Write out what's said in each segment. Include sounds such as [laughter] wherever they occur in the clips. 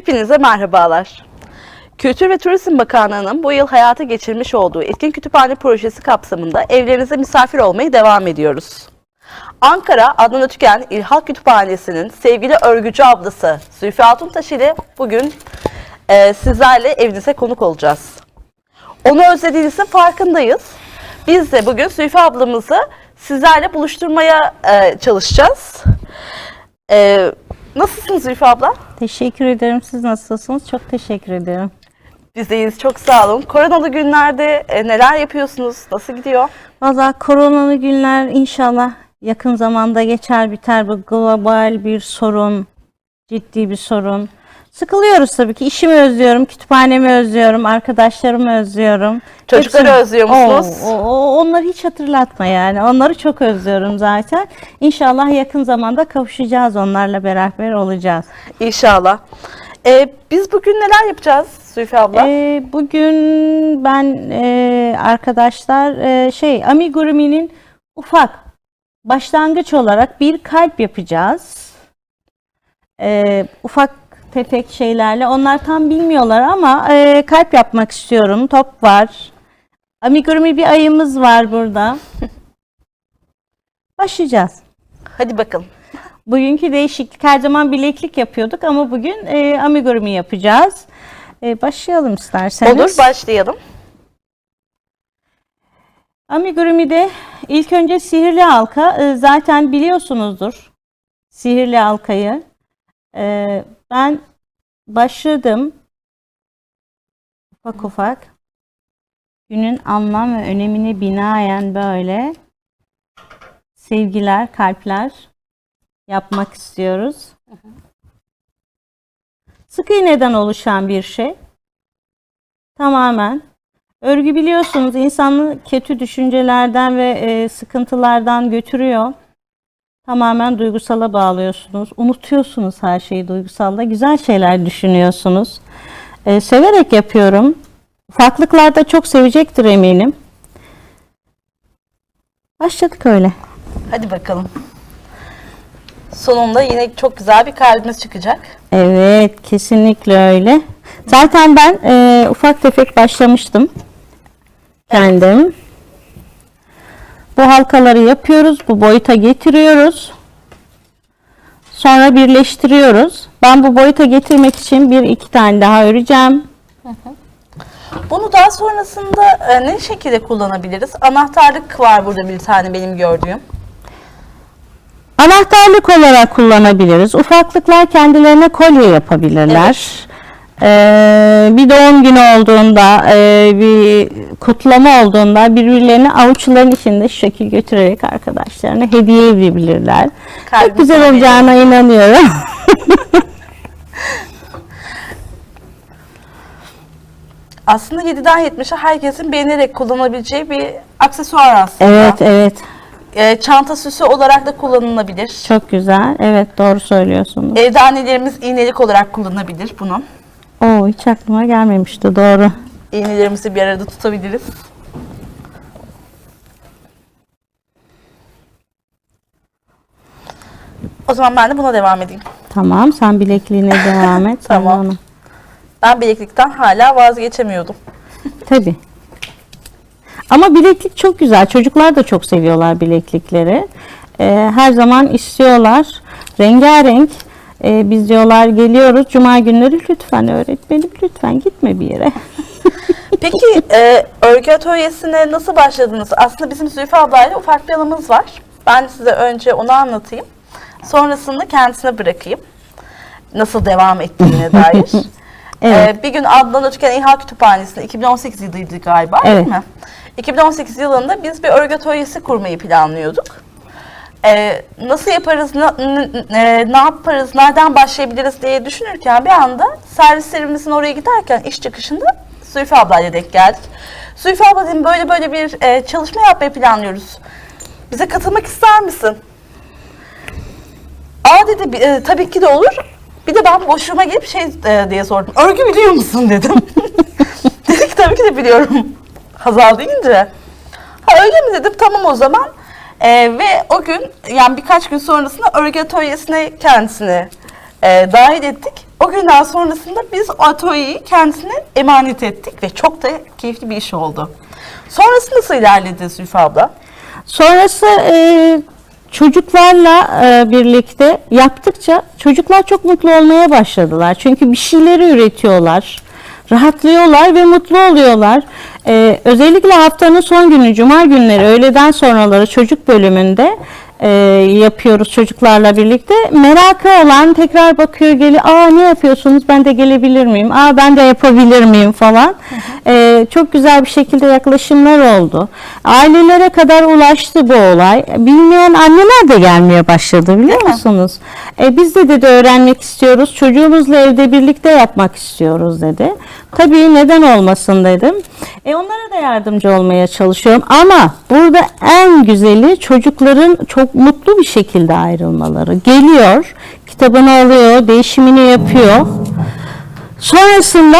Hepinize merhabalar. Kültür ve Turizm Bakanlığı'nın bu yıl hayata geçirmiş olduğu Etkin Kütüphane Projesi kapsamında evlerinize misafir olmayı devam ediyoruz. Ankara Adnan Ötüken İl Halk Kütüphanesi'nin sevgili örgücü ablası Zülfü Altuntaş ile bugün e, sizlerle evinize konuk olacağız. Onu özlediğinizin farkındayız. Biz de bugün Zülfü ablamızı sizlerle buluşturmaya e, çalışacağız. E, nasılsınız Zülfü abla? Teşekkür ederim. Siz nasılsınız? Çok teşekkür ederim. Biz deyiz. Çok sağ olun. Koronalı günlerde e, neler yapıyorsunuz? Nasıl gidiyor? Valla koronalı günler inşallah yakın zamanda geçer biter. Bu global bir sorun, ciddi bir sorun. Sıkılıyoruz tabii ki. İşimi özlüyorum, kütüphanemi özlüyorum, arkadaşlarımı özlüyorum. Çocukları Hepsini- özlüyor musunuz? Oo, o- o- onları hiç hatırlatma yani. Onları çok özlüyorum zaten. İnşallah yakın zamanda kavuşacağız onlarla beraber olacağız. İnşallah. E, biz bugün neler yapacağız Zülfü abla? Ee, bugün ben e, arkadaşlar e, şey amigurumi'nin ufak başlangıç olarak bir kalp yapacağız. Ee, ufak tefek şeylerle. Onlar tam bilmiyorlar ama e, kalp yapmak istiyorum. Top var. Amigurumi bir ayımız var burada. [laughs] Başlayacağız. Hadi bakalım. Bugünkü değişiklik her zaman bileklik yapıyorduk ama bugün e, amigurumi yapacağız. E, başlayalım isterseniz. Olur başlayalım. Amigurumi'de ilk önce sihirli halka e, zaten biliyorsunuzdur. Sihirli halkayı. E, ben başladım ufak ufak günün anlam ve önemine binaen böyle sevgiler, kalpler yapmak istiyoruz. Sık iğneden oluşan bir şey. Tamamen. Örgü biliyorsunuz insanı kötü düşüncelerden ve e, sıkıntılardan götürüyor. Tamamen duygusala bağlıyorsunuz. Unutuyorsunuz her şeyi duygusalla. Güzel şeyler düşünüyorsunuz. E, severek yapıyorum. Farklılıklarda çok sevecektir eminim. Başladık öyle. Hadi bakalım. Sonunda yine çok güzel bir kalbimiz çıkacak. Evet, kesinlikle öyle. Zaten ben e, ufak tefek başlamıştım kendim. Bu halkaları yapıyoruz, bu boyuta getiriyoruz. Sonra birleştiriyoruz. Ben bu boyuta getirmek için bir iki tane daha öreceğim. Bunu daha sonrasında e, ne şekilde kullanabiliriz? Anahtarlık var burada bir tane benim gördüğüm. Anahtarlık olarak kullanabiliriz. Ufaklıklar kendilerine kolye yapabilirler. Ee, bir doğum günü olduğunda, e, bir kutlama olduğunda birbirlerine avuçların içinde şu şekil götürerek arkadaşlarına hediye edebilirler. Kalbim Çok güzel sana olacağına inanıyorum. [laughs] Aslında 7'den 70'e herkesin beğenerek kullanabileceği bir aksesuar aslında. evet, evet. E, çanta süsü olarak da kullanılabilir. Çok güzel. Evet, doğru söylüyorsunuz. Evde annelerimiz iğnelik olarak kullanabilir bunu. Hiç aklıma gelmemişti. Doğru. İğnelerimizi bir arada tutabiliriz. O zaman ben de buna devam edeyim. Tamam, sen bilekliğine [laughs] devam et. Tamam. onu- Ben bileklikten hala vazgeçemiyordum. [laughs] Tabii. Ama bileklik çok güzel. Çocuklar da çok seviyorlar bileklikleri. Ee, her zaman istiyorlar. Rengarenk. Ee, biz diyorlar geliyoruz. Cuma günleri lütfen öğretmenim lütfen gitme bir yere. [laughs] Peki e, örgü atölyesine nasıl başladınız? Aslında bizim Zülfü ablayla ufak bir anımız var. Ben size önce onu anlatayım. Sonrasında kendisine bırakayım. Nasıl devam ettiğine [laughs] dair. Evet. E, bir gün Adnan Ötüken İHA Kütüphanesi'nde 2018 yılıydı galiba Evet. değil mi? 2018 yılında biz bir örgü atölyesi kurmayı planlıyorduk. E, nasıl yaparız, ne, ne- ne yaparız, nereden başlayabiliriz diye düşünürken bir anda servislerimizin oraya giderken iş çıkışında Zülfü ablayla denk geldik. Zülfü abla dedim böyle böyle bir e, çalışma yapmayı planlıyoruz. Bize katılmak ister misin? Aa dedi "bi- e, tabii ki de olur. Bir de ben boşluğuma gelip şey e, diye sordum. Örgü biliyor musun dedim. [laughs] dedi ki tabii ki de biliyorum. Hazal deyince. Ha öyle mi dedim tamam o zaman. E, ve o gün yani birkaç gün sonrasında örgü atölyesine kendisini e, dahil ettik. O günden sonrasında biz o atölyeyi kendisine emanet ettik ve çok da keyifli bir iş oldu. Sonrası nasıl ilerledi Zülfü abla? Sonrası e, çocuklarla e, birlikte yaptıkça çocuklar çok mutlu olmaya başladılar. Çünkü bir şeyleri üretiyorlar, rahatlıyorlar ve mutlu oluyorlar. E, özellikle haftanın son günü, cuma günleri, öğleden sonraları çocuk bölümünde e, yapıyoruz çocuklarla birlikte. Merakı olan tekrar bakıyor geliyor. Aa ne yapıyorsunuz? Ben de gelebilir miyim? Aa ben de yapabilir miyim falan. E, çok güzel bir şekilde yaklaşımlar oldu. Ailelere kadar ulaştı bu olay. Bilmeyen anneler de gelmeye başladı biliyor musunuz? E, biz de dedi öğrenmek istiyoruz. Çocuğumuzla evde birlikte yapmak istiyoruz dedi. Tabii neden olmasın dedim. E, onlara da yardımcı olmaya çalışıyorum ama burada en güzeli çocukların çok mutlu bir şekilde ayrılmaları. Geliyor, kitabını alıyor, değişimini yapıyor. Sonrasında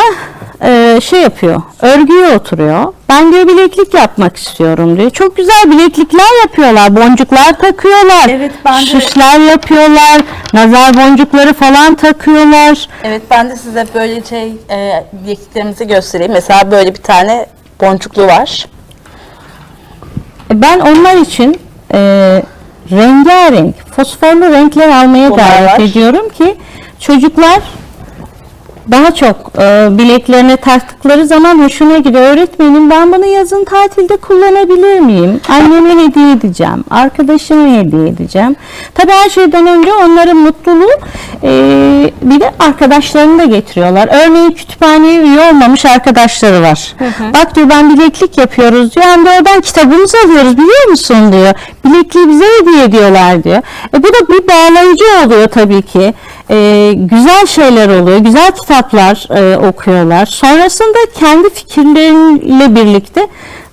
e, şey yapıyor, örgüye oturuyor. Ben diyor bileklik yapmak istiyorum diyor. Çok güzel bileklikler yapıyorlar, boncuklar takıyorlar, Evet, ben de- süsler yapıyorlar, nazar boncukları falan takıyorlar. Evet ben de size böyle şey e, bilekliklerimizi göstereyim. Mesela böyle bir tane boncuklu var. Ben onlar için e, rengarenk, fosforlu renkler almaya Bunlar davet var. ediyorum ki çocuklar daha çok e, bileklerine taktıkları zaman hoşuna gidiyor. Öğretmenim ben bunu yazın tatilde kullanabilir miyim? Anneme hediye edeceğim, arkadaşıma hediye edeceğim. Tabii her şeyden önce onların mutluluğu e, bir de arkadaşlarını da getiriyorlar. Örneğin kütüphaneye üye olmamış arkadaşları var. Bak diyor ben bileklik yapıyoruz diyor. Hem de oradan kitabımızı alıyoruz biliyor musun diyor. Bilekliği bize hediye ediyorlar diyor. E, bu da bir bağlayıcı oluyor tabii ki. E, güzel şeyler oluyor. Güzel kitaplar e, okuyorlar. Sonrasında kendi fikirleriyle birlikte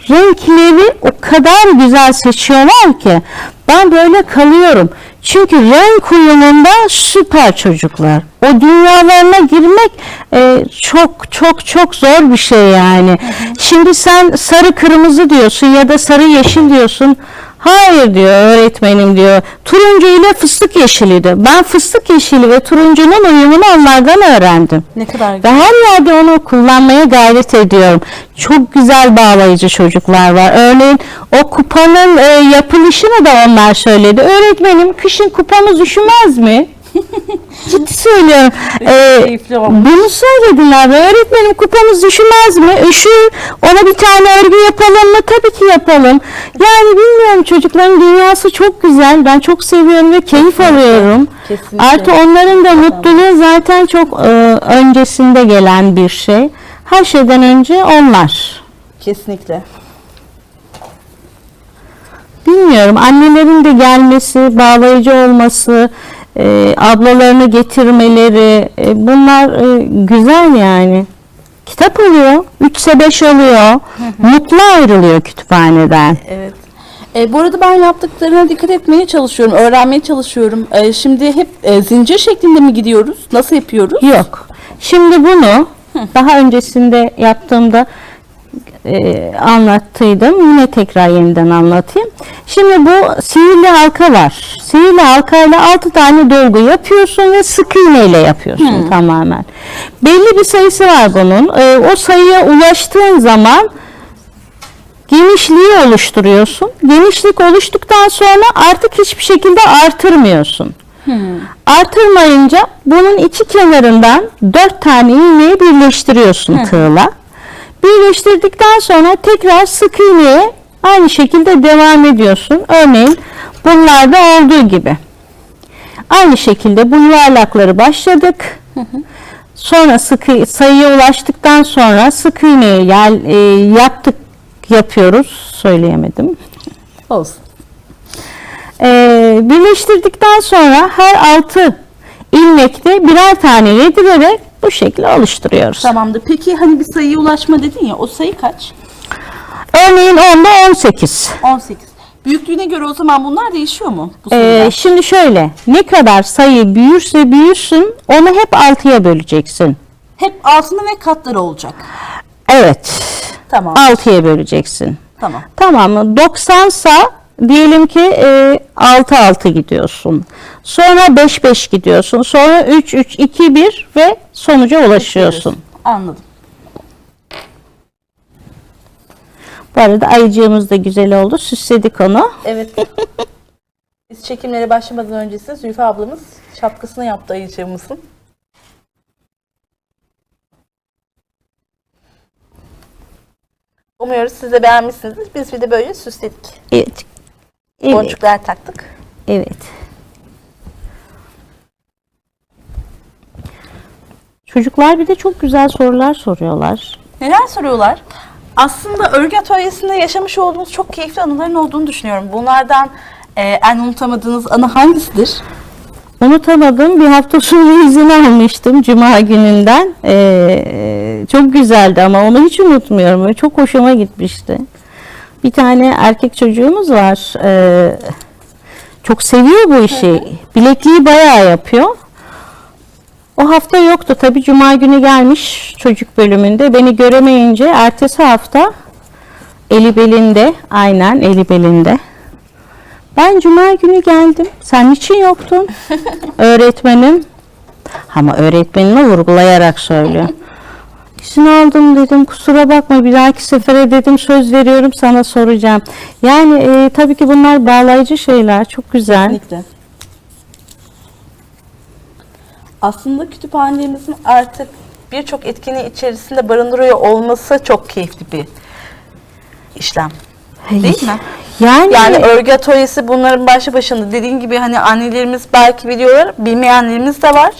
renkleri o kadar güzel seçiyorlar ki ben böyle kalıyorum. Çünkü renk uyumunda süper çocuklar. O dünyalarına girmek e, çok çok çok zor bir şey yani. Şimdi sen sarı kırmızı diyorsun ya da sarı yeşil diyorsun. Hayır diyor öğretmenim diyor. Turuncu ile fıstık yeşiliydi. Ben fıstık yeşili ve turuncunun uyumunu onlardan öğrendim. Ne kadar Ve her yerde onu kullanmaya gayret ediyorum. Çok güzel bağlayıcı çocuklar var. Örneğin o kupanın e, yapılışını da onlar söyledi. Öğretmenim kışın kupamız üşümez mi? Ciddi söylüyorum. Ee, bunu söylediler ve öğretmenim kupamız üşümez mi? Üşür. Ona bir tane örgü yapalım mı? Tabii ki yapalım. Yani bilmiyorum çocukların dünyası çok güzel. Ben çok seviyorum ve keyif alıyorum. Kesinlikle. Artı onların da mutluluğu zaten çok e, öncesinde gelen bir şey. Her şeyden önce onlar. Kesinlikle. Bilmiyorum annelerin de gelmesi, bağlayıcı olması, e, ablalarını getirmeleri e, bunlar e, güzel yani. Kitap oluyor, 3'se 5 oluyor, mutlu ayrılıyor kütüphaneden. Evet. E, bu arada ben yaptıklarına dikkat etmeye çalışıyorum, öğrenmeye çalışıyorum. E, şimdi hep e, zincir şeklinde mi gidiyoruz? Nasıl yapıyoruz? Yok. Şimdi bunu daha öncesinde yaptığımda e, anlattıydım. Yine tekrar yeniden anlatayım. Şimdi bu sihirli halka var. Sihirli halkayla 6 tane dolgu yapıyorsun ve sık iğne ile yapıyorsun tamamen. Belli bir sayısı var bunun. E, o sayıya ulaştığın zaman genişliği oluşturuyorsun. Genişlik oluştuktan sonra artık hiçbir şekilde artırmıyorsun. Artırmayınca bunun iki kenarından dört tane iğneyi birleştiriyorsun tığla. Birleştirdikten sonra tekrar sık iğneye aynı şekilde devam ediyorsun. Örneğin bunlarda olduğu gibi. Aynı şekilde bu yuvarlakları başladık. Sonra sık sayıya ulaştıktan sonra sık iğneyi gel, e, yaptık yapıyoruz. Söyleyemedim. Olsun. Ee, birleştirdikten sonra her altı ilmekte birer tane yedirerek bu şekilde oluşturuyoruz. Tamamdır. Peki hani bir sayıya ulaşma dedin ya, o sayı kaç? Örneğin 10'da 18. 18. Büyüklüğüne göre o zaman bunlar değişiyor mu? Bu Ee, şimdi şöyle ne kadar sayı büyürse büyüsün onu hep 6'ya böleceksin. Hep altını ve katları olacak. Evet. Tamam. 6'ya böleceksin. Tamam. Tamam mı? 90 sa Diyelim ki 6-6 gidiyorsun. Sonra 5-5 gidiyorsun. Sonra 3-3-2-1 ve sonuca ulaşıyorsun. Anladım. Bu arada ayıcığımız da güzel oldu. Süsledik onu. Evet. [laughs] Biz çekimlere başlamadan öncesi Zülfü ablamız şapkasını yaptı ayıcığımızın. Umuyoruz siz de beğenmişsinizdir. Biz bir de böyle süsledik. Evet. Evet. Boncuklar taktık. Evet. Çocuklar bir de çok güzel sorular soruyorlar. Neler soruyorlar? Aslında örgü atölyesinde yaşamış olduğunuz çok keyifli anıların olduğunu düşünüyorum. Bunlardan e, en unutamadığınız anı hangisidir? Unutamadım. Bir hafta sonu izin almıştım Cuma gününden. Ee, çok güzeldi ama onu hiç unutmuyorum. Çok hoşuma gitmişti. Bir tane erkek çocuğumuz var. Ee, çok seviyor bu işi. Bilekliği bayağı yapıyor. O hafta yoktu. Tabii Cuma günü gelmiş çocuk bölümünde. Beni göremeyince ertesi hafta eli belinde. Aynen eli belinde. Ben cuma günü geldim. Sen niçin yoktun? [laughs] Öğretmenim. Ama öğretmenine vurgulayarak söylüyor. İzin aldım dedim. Kusura bakma bir dahaki sefere dedim söz veriyorum sana soracağım. Yani e, tabii ki bunlar bağlayıcı şeyler. Çok güzel. Kesinlikle. Aslında kütüphanemizin artık birçok etkinliği içerisinde barındırıyor olması çok keyifli bir işlem. Değil mi? Yani, Yani örgü atölyesi bunların başlı başında dediğin gibi hani annelerimiz belki biliyorlar, bilmeyenlerimiz de var.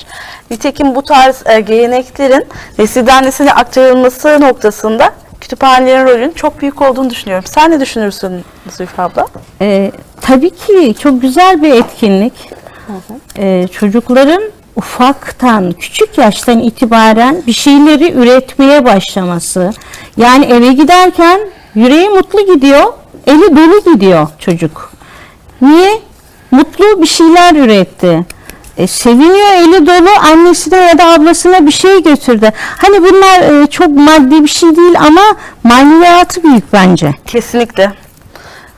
Nitekim bu tarz e, geleneklerin nesilden nesile aktarılması noktasında kütüphanelerin rolünün çok büyük olduğunu düşünüyorum. Sen ne düşünürsün Zülfü abla? e, tabii ki çok güzel bir etkinlik. E, çocukların ufaktan, küçük yaştan itibaren bir şeyleri üretmeye başlaması. Yani eve giderken yüreği mutlu gidiyor, eli dolu gidiyor çocuk. Niye? Mutlu bir şeyler üretti. E, seviniyor eli dolu annesine ya da ablasına bir şey götürdü. Hani bunlar e, çok maddi bir şey değil ama maneviyatı büyük bence. Kesinlikle.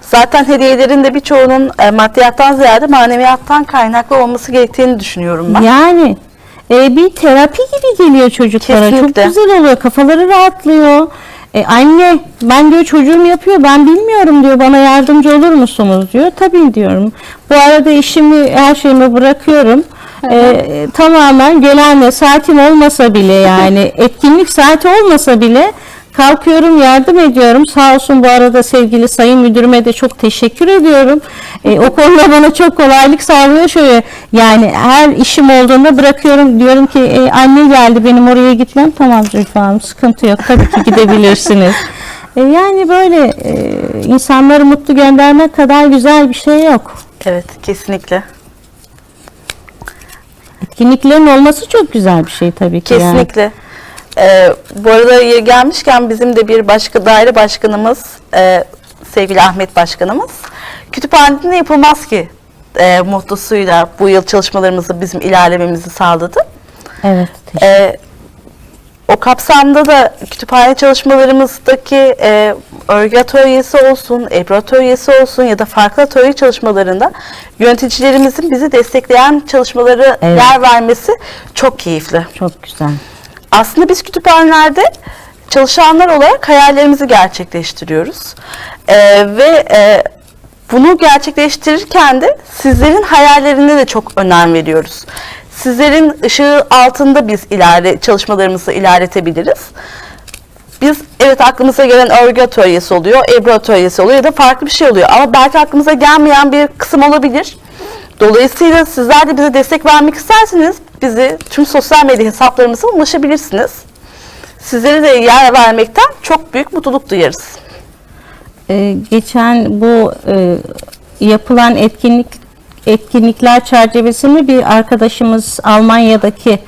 Zaten hediyelerin de birçoğunun e, maddiyattan ziyade maneviyattan kaynaklı olması gerektiğini düşünüyorum ben. Yani e, bir terapi gibi geliyor çocuklara. Kesinlikle. Çok güzel oluyor. Kafaları rahatlıyor. E, anne ben diyor çocuğum yapıyor ben bilmiyorum diyor bana yardımcı olur musunuz diyor. Tabii diyorum. Bu arada işimi her şeyimi bırakıyorum. E, tamamen gelenle saatim olmasa bile yani [laughs] etkinlik saati olmasa bile kalkıyorum yardım ediyorum. Sağ olsun bu arada sevgili sayın müdürüme de çok teşekkür ediyorum. E, o konuda [laughs] bana çok kolaylık sağlıyor. Şöyle yani her işim olduğunda bırakıyorum diyorum ki e, anne geldi benim oraya gitmem. Tamam Zülfü Hanım sıkıntı yok tabii ki gidebilirsiniz. [laughs] E, yani böyle e, insanları mutlu göndermek kadar güzel bir şey yok. Evet, kesinlikle. Etkinliklerin olması çok güzel bir şey tabii ki. yani. Ee, bu arada yeri gelmişken bizim de bir başka daire başkanımız, e, sevgili Ahmet Başkanımız, kütüphanede ne yapılmaz ki e, mottosuyla bu yıl çalışmalarımızı bizim ilerlememizi sağladı. Evet. teşekkür- Ee, o kapsamda da kütüphane çalışmalarımızdaki e, örgü atölyesi olsun, ebru atölyesi olsun ya da farklı atölye çalışmalarında yöneticilerimizin bizi destekleyen çalışmaları Evet. yer vermesi çok keyifli. Çok güzel. Aslında biz kütüphanelerde çalışanlar olarak hayallerimizi gerçekleştiriyoruz. Ee, ve e, bunu gerçekleştirirken de sizlerin hayallerine de çok önem veriyoruz. Sizlerin ışığı altında biz ilerle çalışmalarımızı ilerletebiliriz. Biz evet aklımıza gelen örgü atölyesi oluyor, ebru atölyesi oluyor ya da farklı bir şey oluyor. Ama belki aklımıza gelmeyen bir kısım olabilir. Dolayısıyla sizler de bize destek vermek isterseniz bizi tüm sosyal medya hesaplarımıza ulaşabilirsiniz. Sizlere de yer vermekten çok büyük mutluluk duyarız. Ee, geçen bu e, yapılan etkinlik etkinlikler çerçevesinde bir arkadaşımız Almanya'daki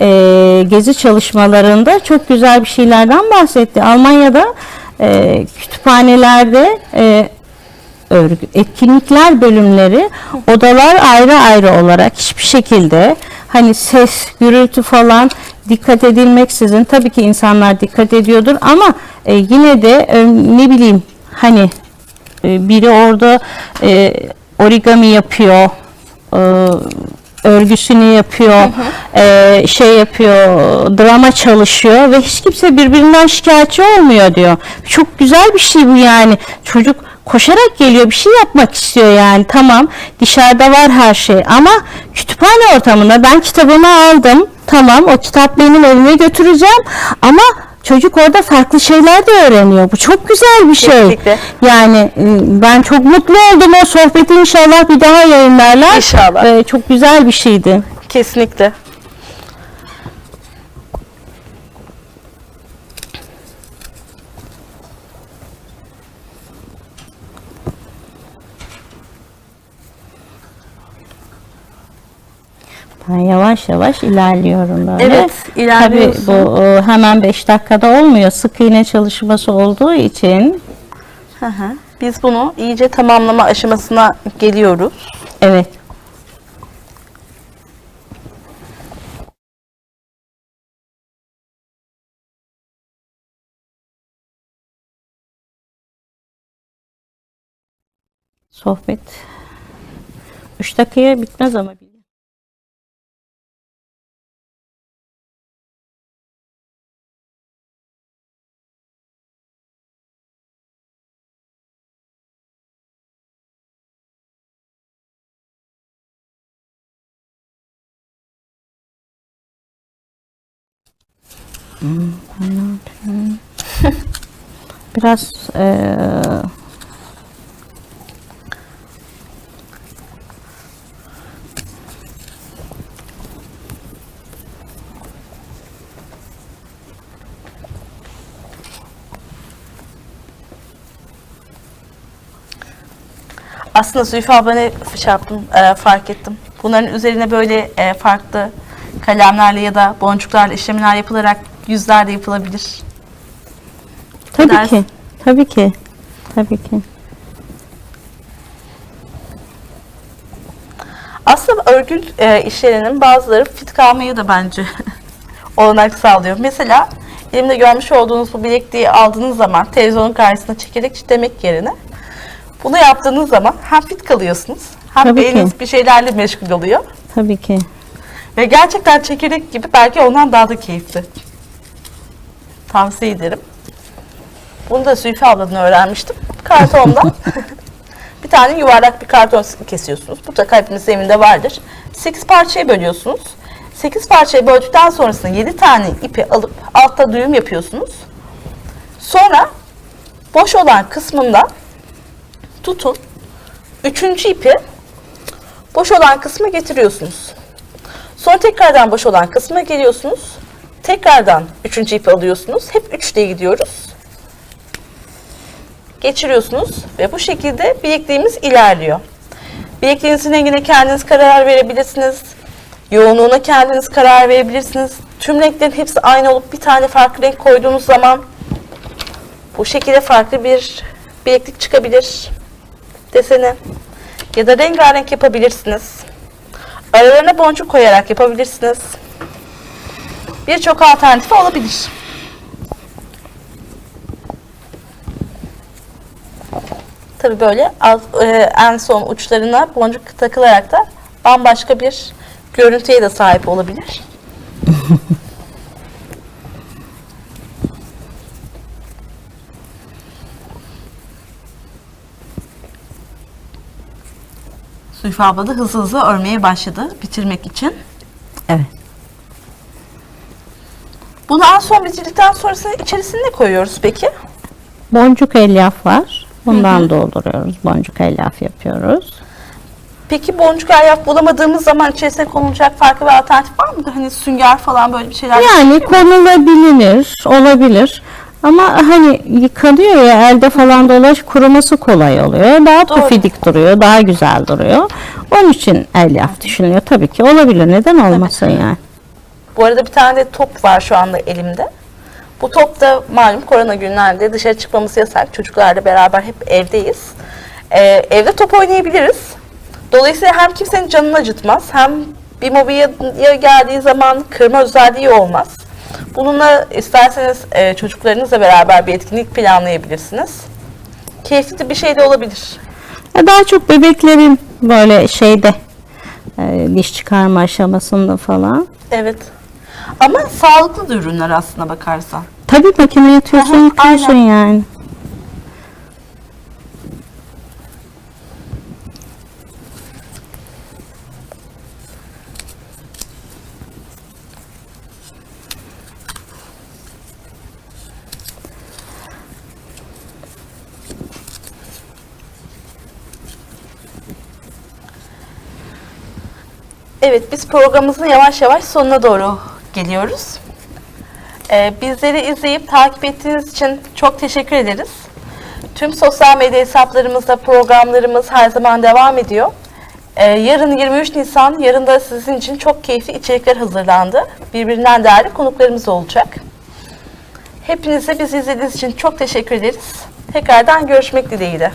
e, gezi çalışmalarında çok güzel bir şeylerden bahsetti. Almanya'da e, kütüphanelerde e, örgü, etkinlikler bölümleri odalar ayrı ayrı olarak hiçbir şekilde hani ses, gürültü falan dikkat edilmeksizin tabii ki insanlar dikkat ediyordur ama e, yine de e, ne bileyim hani e, biri orada e, origami yapıyor, e, örgüsünü yapıyor, e, şey yapıyor, drama çalışıyor ve hiç kimse birbirinden şikayetçi olmuyor diyor. Çok güzel bir şey bu yani. Çocuk koşarak geliyor bir şey yapmak istiyor yani. Tamam dışarıda var her şey ama kütüphane ortamında ben kitabımı aldım. Tamam o kitap benim evime götüreceğim ama çocuk orada farklı şeyler de öğreniyor. Bu çok güzel bir şey. Kesinlikle. yani e, ben çok mutlu oldum o sohbeti. İnşallah bir daha yayınlarlar. İnşallah. E, çok güzel bir şeydi. Kesinlikle. Ben yavaş yavaş ilerliyorum böyle Evet, ilerliyorsun. Tabii bu e, hemen 5 dakikada olmuyor sık iğne çalışması olduğu için Hı hı. Biz bunu iyice tamamlama aşamasına geliyoruz. evet Sohbet 3 dakikaya bitmez ama. [laughs] Biraz eee Aslında Zülfü abla ne şey yaptım, e, fark ettim. Bunların üzerine böyle e, farklı kalemlerle ya da boncuklarla işlemler yapılarak yüzler de yapılabilir. Tabii ki. Tabii ki. Tabii ki. Aslında örgü e, işlerinin bazıları fit kalmayı da bence [laughs] olanak sağlıyor. Mesela elimde görmüş olduğunuz bu bilekliği aldığınız zaman televizyonun karşısına çekerek çitlemek yerine bunu yaptığınız zaman hem fit kalıyorsunuz hem Tabii ki. beyniniz bir şeylerle meşgul oluyor. Tabii ki. Ve gerçekten çekirdek gibi belki ondan daha da keyifli. Tavsiye ederim. Bunu da Zülfü abladan öğrenmiştim. Kartondan [laughs] bir tane yuvarlak bir karton kesiyorsunuz. Mutlaka hepimizin evinde vardır. 8 parçaya bölüyorsunuz. 8 parçaya böldükten sonrasında 7 tane ipi alıp altta düğüm yapıyorsunuz. Sonra boş olan kısmından tutun. Üçüncü ipi boş olan kısma getiriyorsunuz. Sonra tekrardan boş olan kısma geliyorsunuz. Tekrardan üçüncü ipi alıyorsunuz. Hep üçle gidiyoruz. Geçiriyorsunuz ve bu şekilde bilekliğimiz ilerliyor. Bilekliğinizin rengine kendiniz karar verebilirsiniz. Yoğunluğuna kendiniz karar verebilirsiniz. Tüm renklerin hepsi aynı olup bir tane farklı renk koyduğunuz zaman bu şekilde farklı bir bileklik çıkabilir deseni. Ya da rengarenk yapabilirsiniz. Aralarına boncuk koyarak yapabilirsiniz. Birçok alternatifi olabilir. Tabii böyle alt, e, en son uçlarına boncuk takılarak da bambaşka bir görüntüye de sahip olabilir. [laughs] Zülfü abla da hızlı hızlı örmeye başladı bitirmek için. Evet. Bunu en son bitirdikten sonrasında içerisine ne koyuyoruz peki? Boncuk elyaf var. Bundan dolduruyoruz. Boncuk elyaf yapıyoruz. Peki boncuk elyaf bulamadığımız zaman içerisine konulacak farklı bir alternatif var mı? Hani sünger falan böyle bir şeyler. Yani konulabilir, olabilir. Ama hani yıkanıyor ya elde falan dolaş kuruması kolay oluyor. Daha Doğru. pufidik duruyor, daha güzel duruyor. Onun için elyaf düşünülüyor. Tabii ki olabilir. Neden olmasın yani? Bu arada bir tane de top var şu anda elimde. Bu top da malum korona günlerde dışarı çıkmamız yasak. Çocuklarla beraber hep evdeyiz. Ee, evde top oynayabiliriz. Dolayısıyla hem kimsenin canını acıtmaz hem bir mobilyaya geldiği zaman kırma özelliği olmaz. Bununla isterseniz e, çocuklarınızla beraber bir etkinlik planlayabilirsiniz. Keyifli bir şey de olabilir. Daha çok bebeklerin böyle şeyde e, diş çıkarma aşamasında falan. Evet. Ama sağlıklı da ürünler aslına bakarsan. Tabii makineye atıyorsun, Aha, yıkıyorsun yani. Evet, biz programımızın yavaş yavaş sonuna doğru geliyoruz. Ee, bizleri izleyip takip ettiğiniz için çok teşekkür ederiz. Tüm sosyal medya hesaplarımızda programlarımız her zaman devam ediyor. Ee, yarın 23 Nisan, yarın da sizin için çok keyifli içerikler hazırlandı. Birbirinden değerli konuklarımız olacak. Hepinize bizi izlediğiniz için çok teşekkür ederiz. Tekrardan görüşmek dileğiyle.